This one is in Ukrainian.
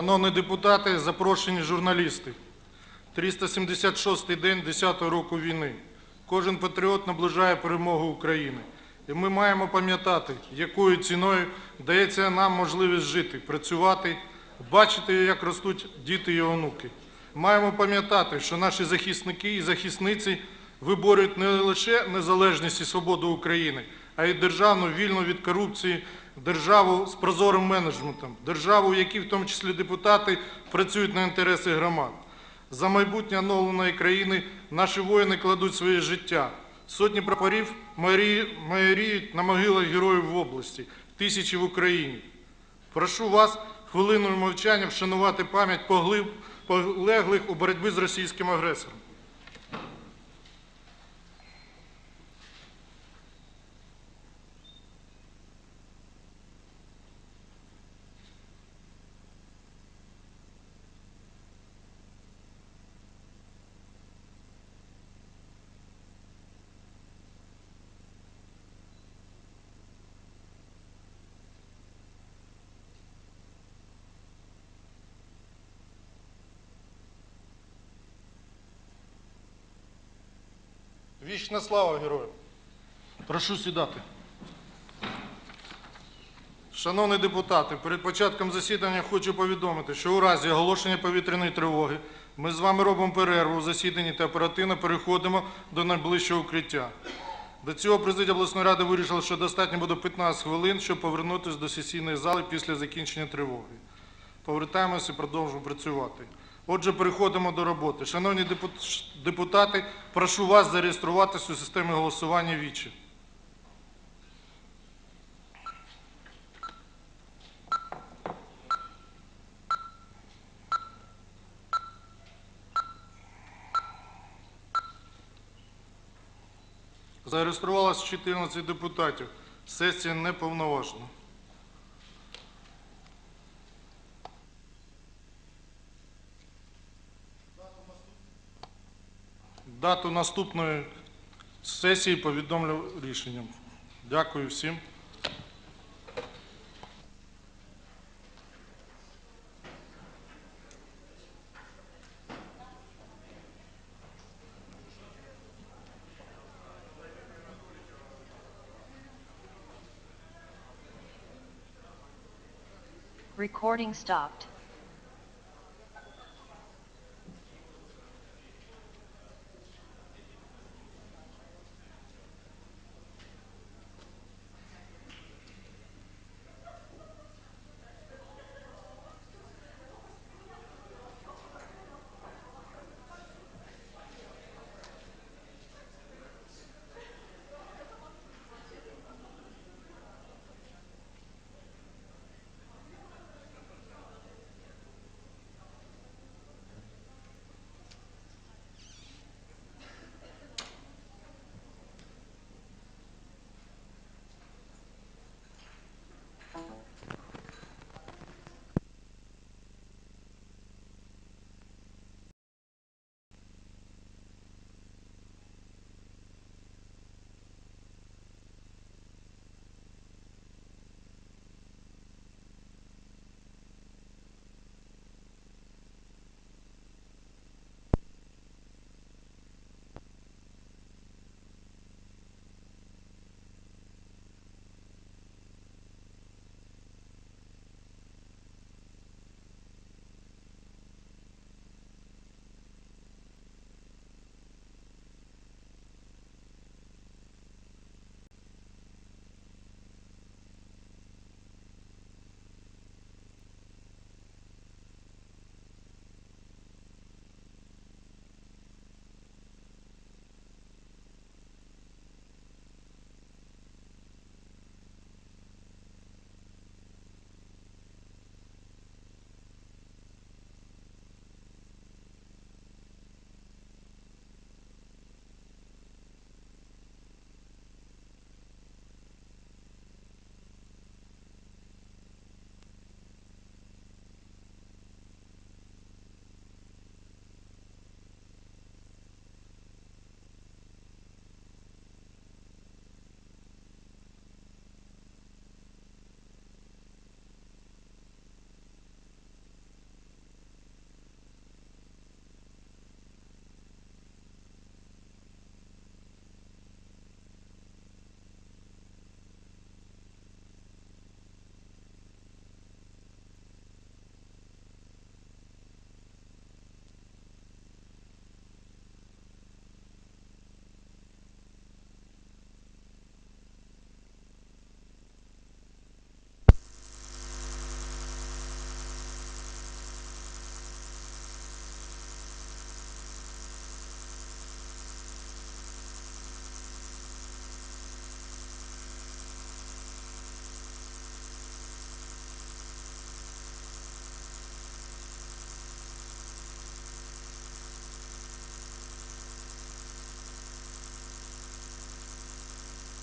Шановні депутати, запрошені журналісти. 376-й день 10-го року війни. Кожен патріот наближає перемогу України. І ми маємо пам'ятати, якою ціною дається нам можливість жити, працювати, бачити, як ростуть діти і онуки. Маємо пам'ятати, що наші захисники і захисниці виборюють не лише незалежність і свободу України, а й державну вільну від корупції, державу з прозорим менеджментом, державу, в якій в тому числі депутати працюють на інтереси громад. За майбутнє оновленої країни наші воїни кладуть своє життя. Сотні прапорів майорі- майоріють на могилах героїв в області, тисячі в Україні. Прошу вас хвилиною мовчання вшанувати пам'ять полеглих у боротьбі з російським агресором. Вічна слава героям! Прошу сідати. Шановні депутати, перед початком засідання хочу повідомити, що у разі оголошення повітряної тривоги ми з вами робимо перерву у засіданні та оперативно переходимо до найближчого укриття. До цього президія обласної ради вирішила, що достатньо буде 15 хвилин, щоб повернутися до сесійної зали після закінчення тривоги. Повертаємося і продовжуємо працювати. Отже, переходимо до роботи. Шановні депутати, прошу вас зареєструватися у системі голосування вічі. Зареєструвалося 14 депутатів. Сесія неповноважна. Дату наступної сесії повідомлю рішенням. Дякую всім. Recording stopped.